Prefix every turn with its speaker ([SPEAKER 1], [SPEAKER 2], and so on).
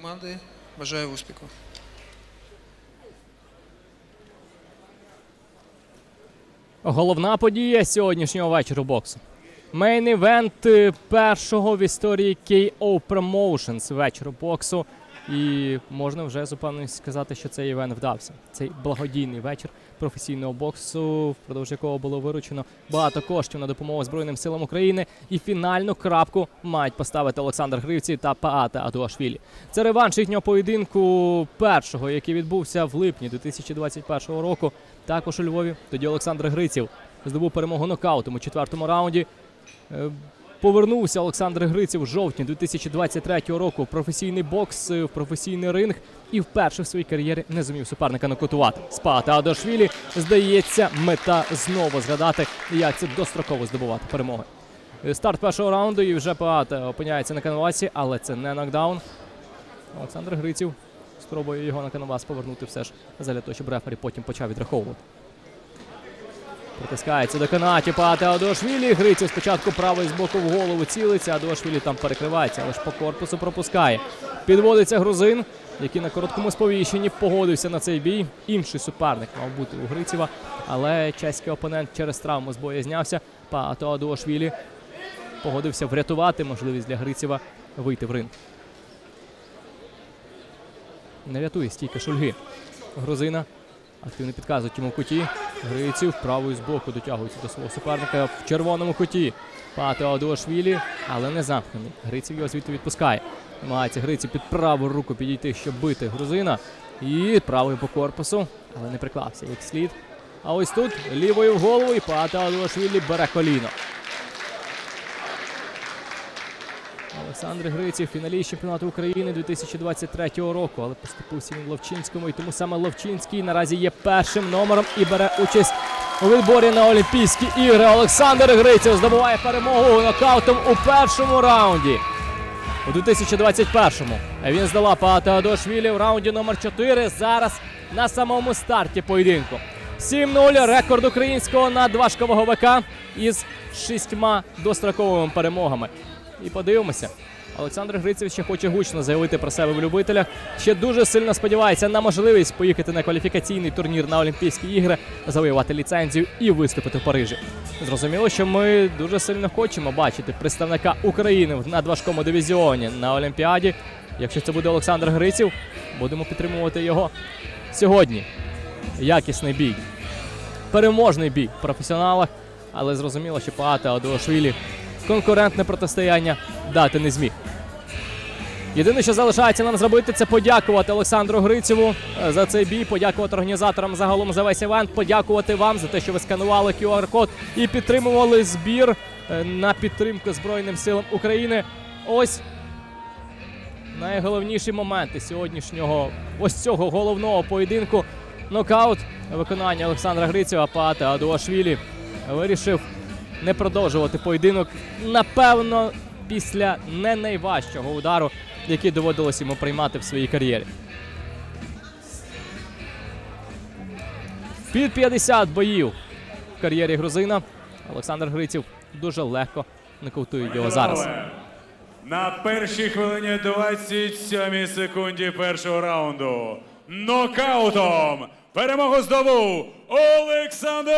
[SPEAKER 1] команди. Бажаю успіху.
[SPEAKER 2] Головна подія сьогоднішнього вечора боксу. Мейн івент першого в історії KO Promotions вечору боксу. І можна вже з упевненістю сказати, що цей івент вдався. Цей благодійний вечір професійного боксу, впродовж якого було виручено багато коштів на допомогу Збройним силам України. І фінальну крапку мають поставити Олександр Гривці та Паата Адуашвілі. Це реванш їхнього поєдинку першого, який відбувся в липні 2021 року. Також у Львові. Тоді Олександр Гриців здобув перемогу нокаутом у четвертому раунді. Е, Повернувся Олександр Гриців в жовтні 2023 року в професійний бокс, е, в професійний ринг і вперше в своїй кар'єрі не зумів суперника нокаутувати. Спати Адашвілі, здається, мета знову згадати, як це достроково здобувати перемоги. Е, Старт першого раунду і вже Паата опиняється на канвасі, але це не нокдаун. Олександр Гриців спробує його на канвас повернути все ж задля того, щоб рефері потім почав відраховувати. Притискається до канатів Паате Адуашвілі. Гриців спочатку правий з боку в голову цілиться. Адуашвілі там перекривається, але ж по корпусу пропускає. Підводиться грузин, який на короткому сповіщенні погодився на цей бій. Інший суперник мав бути у Грицєва, але чеський опонент через травму з знявся. Паате Адуашвілі погодився врятувати можливість для Грицєва вийти в ринг. Не рятує стійка шульги. Грузина Активно підказують йому в куті. Гриців правою з боку дотягується до свого суперника в червоному куті. Патео Дуашвілі, але не замкнений. Гриців його звідти відпускає. Намагається Гриців під праву руку підійти, щоб бити грузина. І правою по корпусу, але не приклався як слід. А ось тут лівою в голову і Патео Дуашвілі бере коліно. Олександр Гриців, фіналіст чемпіонату України 2023 року, але поступився він Ловчинському, і тому саме Ловчинський наразі є першим номером і бере участь у відборі на Олімпійські ігри. Олександр Гриців здобуває перемогу нокаутом у першому раунді. У 2021-му він здала Паата в раунді номер 4 Зараз на самому старті поєдинку. 7-0 рекорд українського надважкового ВК із шістьма достроковими перемогами. І подивимося. Олександр Гриців ще хоче гучно заявити про себе в любителях. Ще дуже сильно сподівається на можливість поїхати на кваліфікаційний турнір на Олімпійські ігри, завоювати ліцензію і виступити в Парижі. Зрозуміло, що ми дуже сильно хочемо бачити представника України в надважкому дивізіоні на Олімпіаді. Якщо це буде Олександр Гриців, будемо підтримувати його сьогодні. Якісний бій, переможний бій в професіоналах, але зрозуміло, що Паата Адуашвілі конкурентне протистояння дати не зміг. Єдине, що залишається нам зробити, це подякувати Олександру Грицеву е, за цей бій, подякувати організаторам загалом за весь івент, подякувати вам за те, що ви сканували QR-код і підтримували збір е, на підтримку Збройним силам України. Ось найголовніші моменти сьогоднішнього ось цього головного поєдинку. Нокаут виконання Олександра Грицева, Паата Адуашвілі вирішив не продовжувати поєдинок. Напевно, після не найважчого удару, який доводилось йому приймати в своїй кар'єрі. Під 50 боїв в кар'єрі грузина Олександр Гриців дуже легко нокаутує його зараз.
[SPEAKER 3] На першій хвилині 27 секунді першого раунду. Нокаутом перемогу здобув Олександр